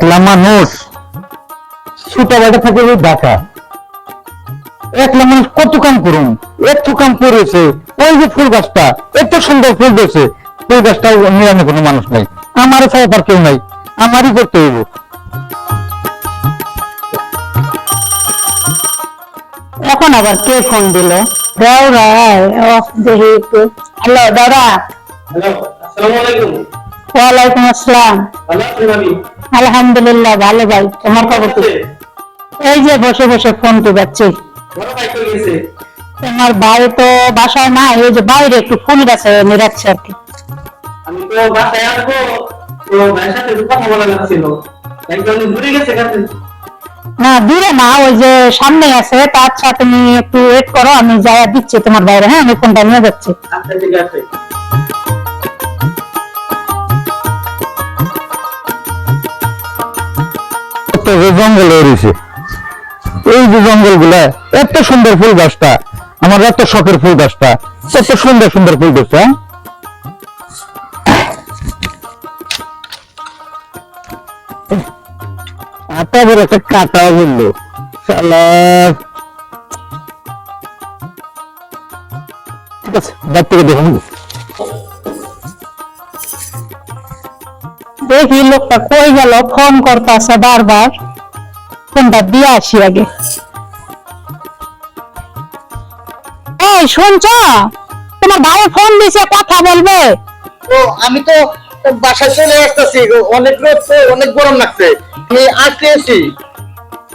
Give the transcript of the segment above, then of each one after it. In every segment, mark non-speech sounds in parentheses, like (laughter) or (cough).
একলা মানুষ। ছোট বাড়ি থাকে ওই ঢাকা একলা মানুষ কত কাম করুন এত কাম করেছে। ওই যে ফুল গাছটা এত সুন্দর ফুল দিয়েছে ফুল গাছটা নিরামে কোনো মানুষ নাই। আমারও ছাড়া তার কেউ নাই। আমারই করতে হইব। এখন আবার কে ফোন দিল? দাওরা অফ দেখি একটু। হ্যালো দাদা। হ্যালো আসসালামু আলাইকুম। ওয়ালাইকুম আসসালাম। আলহামদুলিল্লাহ ভালো ভাই। তোমার খবর কি? এই যে বসে বসে ফোন টিপাচ্ছি। তোমার ভাই তো বাসায় না এই যে বাইরে একটু ফোন গাছে নিরাচ্ছে আর কি। আমি তো বাসায় আসব তো ভাইয়ের সাথে কথা বলা লাগছিল। একদম ঘুরে গেছে কাছে? না দূরে না ওই যে সামনে আছে। তা আচ্ছা তুমি একটু ওয়েট করো আমি যাই দিচ্ছি তোমার বাইরে হ্যাঁ? আমি ফোনটা নিয়ে যাচ্ছি। আচ্ছা ঠিক আছে। কত জঙ্গল রয়েছে, এই যে জঙ্গলগুলা এত সুন্দর ফুল গাছটা, আমার এত শখের ফুল গাছটা, এত সুন্দর সুন্দর ফুল গাছটা হ্যাঁ? কাটা বলল ঠিক আছে দেখুন দেখি লোকটা কই গেল? ফোন করতেছে বারবার। ফোনটা দিয়ে আসি আগে। এই শুনছ? তোমার ভাই ফোন দিছে কথা বলবে। তো আমি তো বাসায় চলে আসতেছি অনেক রোদ তো অনেক গরম লাগছে। আমি আসতে এসি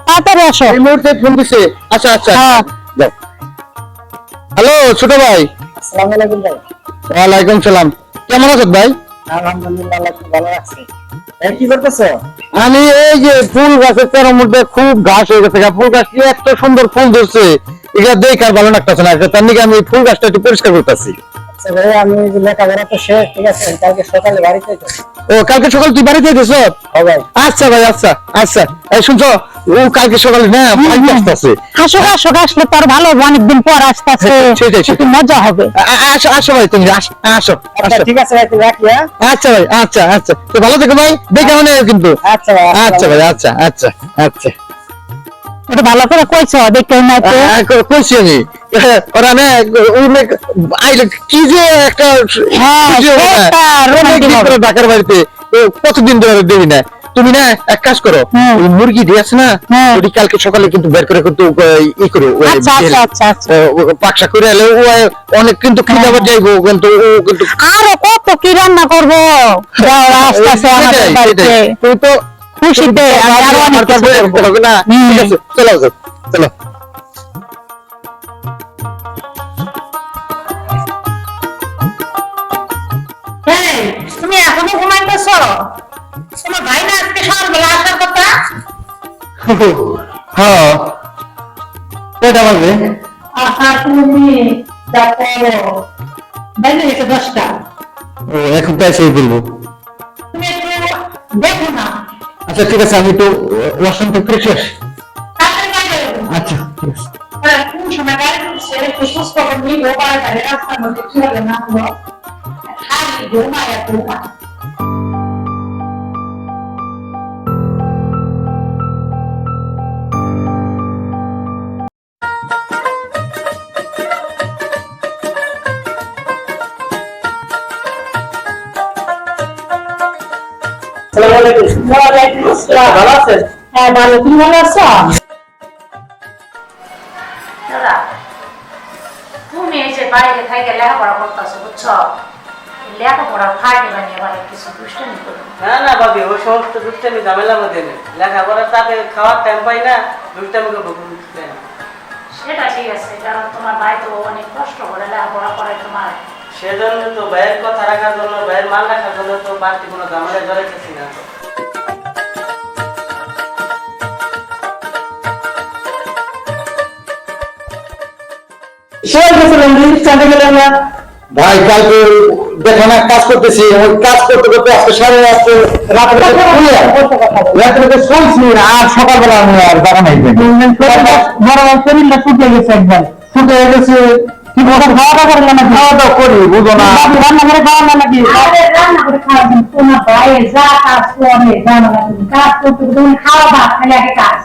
তাড়াতাড়ি আসো। এই মুহূর্তে ফোন দিছে। আচ্ছা আচ্ছা। হ্যাঁ। যাও। হ্যালো ছোট ভাই। আসসালামু আলাইকুম ভাই। ওয়ালাইকুম সালাম। কেমন আছেন ভাই? আমি এই যে ফুল গাছের চারার মধ্যে খুব ঘাস হয়ে গেছে ফুল গাছ এত সুন্দর ফুল ধরছে। এটা দেখার ভালো লাগতেছে না। তার নিকে আমি ফুল গাছটা একটু পরিষ্কার করতেছি। আচ্ছা ভাই আমি লেখাপড়া তো শেষ ঠিক আছে? কালকে সকালে বাড়িতে ও কালকে সকাল তুই বাড়িতে গেছ আচ্ছা ভাই আচ্ছা আচ্ছা। এই শুনছো ও কালকে সকালে না বাড়িতে আসতেছে। আসো আসো আসলে তো ভালো অনেকদিন পর আসতেছে। সেটাই, সেটাই। মজা হবে। আসো আসো ভাই তুমি আসো আসো আসো। ঠিক আছে ভাই তুমি রাখি হ্যাঁ? আচ্ছা ভাই আচ্ছা আচ্ছা। তো ভালো থেকো ভাই দেখে মনে কিন্তু। আচ্ছা আচ্ছা ভাই আচ্ছা আচ্ছা আচ্ছা। একটু ভালো করে কইছো দেখতে না তো। আ- ক- কইছি আমি? ওরা না আইলে কি যে একটা হ্যাঁ, ঢাকার বাড়িতে? কতদিন ধরে দেখি না? তুমি না এক কাজ করো ওই মুরগি দিয়ে আছে না হ্যাঁ। ওটি কালকে সকালে কিন্তু বের করে কিন্তু ই করো আচ্ছা আচ্ছা আচ্ছা পাকশা করে এলে ও অনেক কিন্তু খিদাবার যাইবো কিন্তু ও কিন্তু আরও কত কি রান্না করব? তো খুশিতে আরও অনেক কিছু কাছে না? ঠিক আছে চলো চলো, তুমি এখনও ঘুমাইতেছ? তোমার ভাই না আজকে সকালবেলা আসার কথা? (laughs) হ্যাঁ। কয়টা বাজে? আহা তুমি যা বাইরে গেছে দশটা। ও এখন তো এসেই বলব। তুমি দেখো না। আচ্ছা ঠিক আছে আমি তো ওয়াশরুমটা ফ্রেশ আসি তাড়াতাড়ি বাইরে এসো। আচ্ছা ঠিক আছে। হ্যাঁ, সময় ভালো আছেন? হ্যাঁ ভালো। তুমি ভালো আছো? দাদা তুমি এই যে বাইরে থেকে লেখাপড়া করতেছো বুঝছ? লেখাপড়া ফাইটে বানিয়ে এবার কিছু দুষ্টামি করো। না না ভাবি ওই সমস্ত দুষ্টামি ঝামেলা মধ্যে নেই। লেখাপড়ার তাতে খাওয়ার টাইম পাই না দুষ্টামি করব সেটা ঠিক আছে কারণ তোমার ভাই তো অনেক কষ্ট করে লেখাপড়া করে তোমার। সেজন্য তো ভাইয়ের কথা রাখার জন্য ভাইয়ের মান রাখার জন্য তো বাড়তি কোনো ঝামেলায় জড়াইতেছি না। তো ভাই কালকে দেখো না কাজ করতেছি ওই কাজ করতে করতে আজকে সাড়ে আজকে রাত্রে রাত্রে শুনছি আর সকালবেলা আমি আর নাই বড় শরীরটা ফুটে গেছে একবার ফুটে গেছে কি বলছো খাওয়া দাওয়া করলে না খাওয়া দাওয়া করি বুঝো না। রান্না করে খাওয়া না নাকি? আরে রান্না করে খাওয়া তোমার ভাইয়ের যা কাজ করে জানো না তুমি। কাজ করতে করতে খাওয়া ভাত খালি আগে কাজ।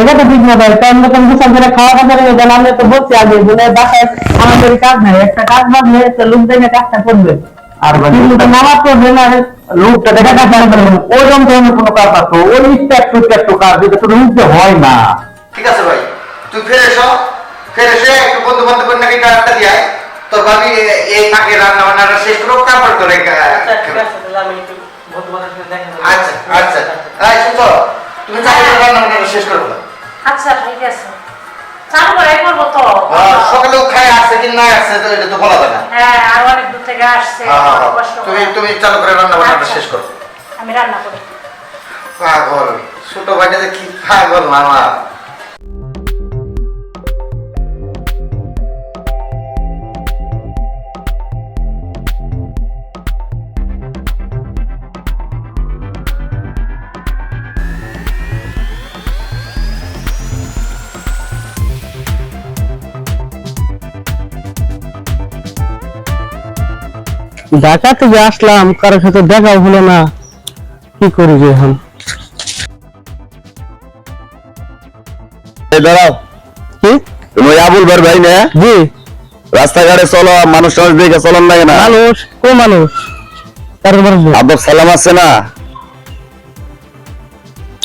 এটা তো ঠিক না ভাই টাইম মতন গোসল করে খাওয়া দাওয়া করে দেন আমি তো বলছি আগে বলে বাসায় আমাদের কাজ নাই একটা কাজ বাঁধলে একটা লোক দেখে কাজটা করবে। আর কিন্তু তো নামাজ পড়বে না। লোকটা দেখা যাচ্ছে ওরকম ধরনের কোনো কাজ আছে। ওই একটু একটু কাজ যেটা তো রুখতে হয় না। ঠিক আছে ভাই তুই ফিরে এসো। ফিরে এসে একটু বন্ধু বান্ধব নাকি একটা দিয়ে আয়। তোর ভাবি এই ফাঁকে রান্না বান্নাটা শেষ করুক তারপর তোর আচ্ছা করব। আচ্ছা আচ্ছা। এই তুমি তাহলে রান্না বান্নাটা শেষ করে ফেলো। আচ্ছা ঠিক আছে। চালু করে করব তো সকালেও খায় আসছে কি না আসছে তো এটা তো বলা যায় না। হ্যাঁ আর অনেক দূর থেকে আসছে হ্যাঁ, হ্যাঁ, হ্যাঁ। তুমি তুমি চালু করে রান্না বান্নাটা আচ্ছা। শেষ করো। আমি রান্না করি। পাগল ছোট ভাইটা যে কি পাগল মামা। ঢাকা থেকে আসলাম কারোর সাথে দেখা হলো না। কি করি যে এখন? দাঁড়াও। কি? তুমি আবুল ভাই ভাই না? জি। রাস্তাঘাটে চলো মানুষ টানুষ দেখে চলন লাগে না? মানুষ কোন মানুষ? আদব সালাম আছে না?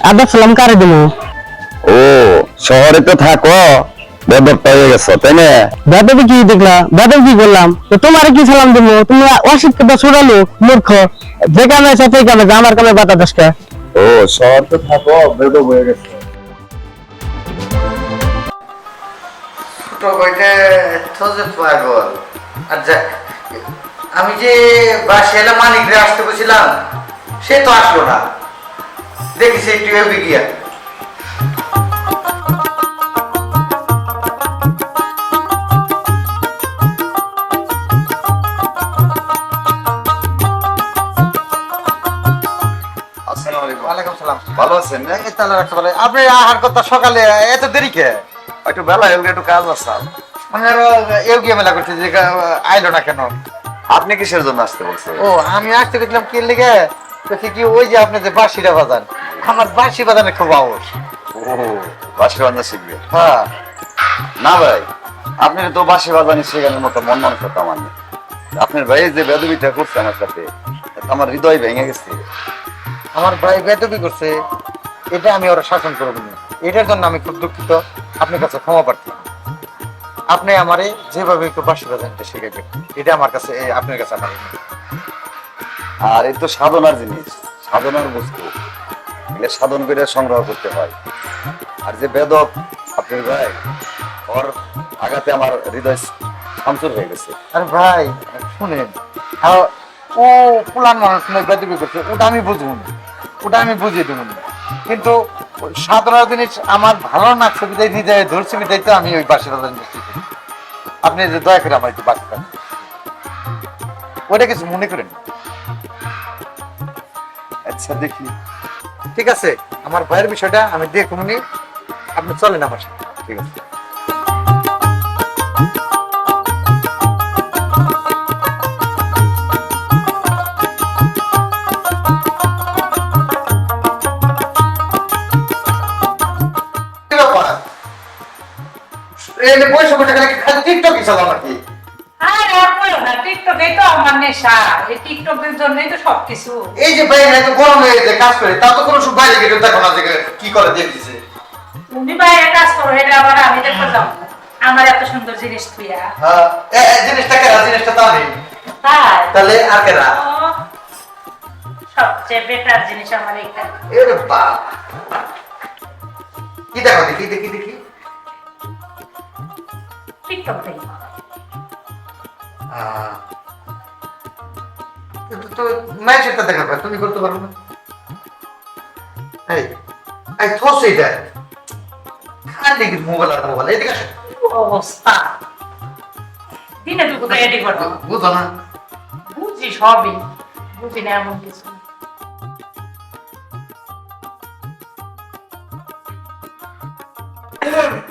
আদা সালাম কারে দেবো ও শহরে তো থাকো। বেদরটা হয়ে গেছো তাই না? বেদবে কি দেখলা? বেদব কি করলাম? তো তোমার কি সালাম দেবো? তুমি অশিক্ষিত ছোড়ালো মূর্খ। যে কামে আছে সেই কামে আমার কামে বাতা দশটা ও শহর তো থাকো বেদব হয়ে গেছো। ছোট বইটা তো যে পাগল আর আমি যে বাসে এলাম মানিকরে আসতে বলছিলাম সে তো আসলো না। দেখি একটু এগিয়ে গিয়া। ওয়ালাইকুম সালাম। ভালো আছেন? এই তাহলে রাখতে পারে আপনি আহার কথা সকালে এত দেরি কে? একটু বেলা হয়ে একটু কাজ আছে। মানে এও গিয়ে মেলা করছে যে আইলো না কেন? আপনি কিসের জন্য আসতে বলছেন? ও আমি আসতে গেছিলাম কি লেগে? দেখি কি ওই যে আপনি যে বাঁশিটা বাজান আমার বাঁশি বাজানে খুব আওয়াজ ও বাঁশি বাজনা শিখবে? হ্যাঁ। না ভাই আপনি তো বাঁশি বাজানি শেখানোর মতো মন আমার নেই। আপনার ভাই যে বেদবিটা করছে আমার সাথে আমার হৃদয় ভেঙে গেছে। আমার ভাই বেদবি করছে এটা আমি ওরা শাসন করব না। এটার জন্য আমি খুব দুঃখিত আপনার কাছে ক্ষমা প্রার্থী। আপনি আমারে যেভাবে একটু বাঁশি বাজানটা শিখাবেন এটা আমার কাছে আপনার কাছে আমার আর এই তো সাধনার জিনিস সাধনার বস্তু। এগুলো সাধন করে সংগ্রহ করতে হয়। আর যে বেদক আপনার ভাই ওর আঘাতে আমার হৃদয় শান্তর হয়ে গেছে। আরে ভাই শুনেন। আর ও পুলান মানুষ নয় বেদবি করছে ওটা আমি বুঝব না। ওটা আমি বুঝিয়ে দেবো। কিন্তু সাধারণ জিনিস আমার ভালো লাগছে বিদায় হৃদয়ে ধরছে বিদায় তো আমি ওই বাসি বাজান আপনি যে দয়া করে আমার একটু বাসি ওটা কিছু মনে করেন? আচ্ছা দেখি। ঠিক আছে, আমার ভাইয়ের বিষয়টা আমি দেখুন আপনি চলেন আমার সাথে। ঠিক আছে। এই পয়সা খালি খালি টিকটকই চালাও নাকি? আরে বলো না টিকটকেই তো আমার নেশা। এই টিকটকের জন্যই তো সবকিছু। এই যে বাইরে এত গরম হয়ে যে কাজ করে তা তো কোনো সব বাইরে গিয়ে দেখো না যে কি করে দেখতেছে তুমি বাইরে কাজ করো এটা আবার আমি দেখতে যাব। আমার এত সুন্দর জিনিস তুইয়া। হ্যাঁ জিনিসটা কেনা জিনিসটা তা নেই। তাই? তাহলে আর কেনা সবচেয়ে বেটার জিনিস আমার এটা এরে বাপ। কি দেখো দেখি দেখি দেখি। টিকটক দেখি তো- ম্যাচ এটা দেখার পর তুমি করতে পারো না। এই এই থোস এইটা। খালি মোবাইল আর মোবাইল এদিকে আসো। অবস্থা? দিনে দুপুর রেডি করো বুঝো না। বুঝি সবই। বুঝি না এমন কিছু। আসো। (laughs)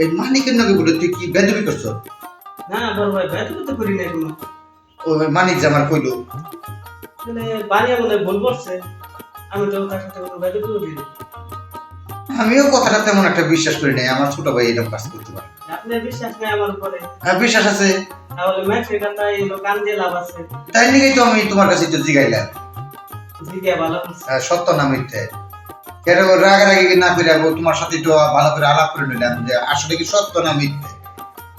এই মানিকের নাকি বলে তুই কি বেদবি করছ? না বড় ভাই বেতন তো করি ও মানিক যে আমার কইলো। মানে বানিয়ে মনে ভুল করছে। আমি তো তার সাথে কোনো বেতন করি না আমিও কথাটা তেমন একটা বিশ্বাস করি নাই আমার ছোট ভাই এরকম কাজ করতে পারে। আপনার বিশ্বাস নেই আমার উপরে। হ্যাঁ বিশ্বাস আছে। তাহলে ম্যাচের কথা এই কান দিয়ে লাভ আছে। তাই তো আমি তোমার কাছে একটু জিগাইলাম? জিজ্ঞা ভালো সত্য না মিথ্যে? কেন রাগারাগি না করে তোমার সাথে একটু ভালো করে আলাপ করে নিলাম যে আসলে কি সত্য না মিথ্যে?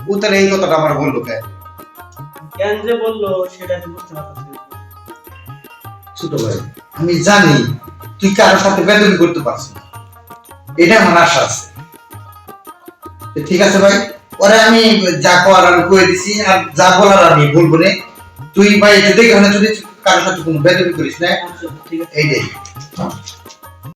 ও তাহলে এই কথাটা আমার বলল কে? জ্ঞান যে বলল সেটা আমি বুঝতে পারছি ছোট ভাই। আমি জানি তুই কারোর সাথে বেদবি করতে পারছিস না। এটা আমার আশা আছে। ঠিক আছে ভাই পরে আমি যা করার আমি করে দিছি আর যা বলার আমি বলব না তুই ভাই দেখে মানে যদি কারোর সাথে কোনো বেদবি করিস না আচ্ছা, ঠিক আছে। এইটাই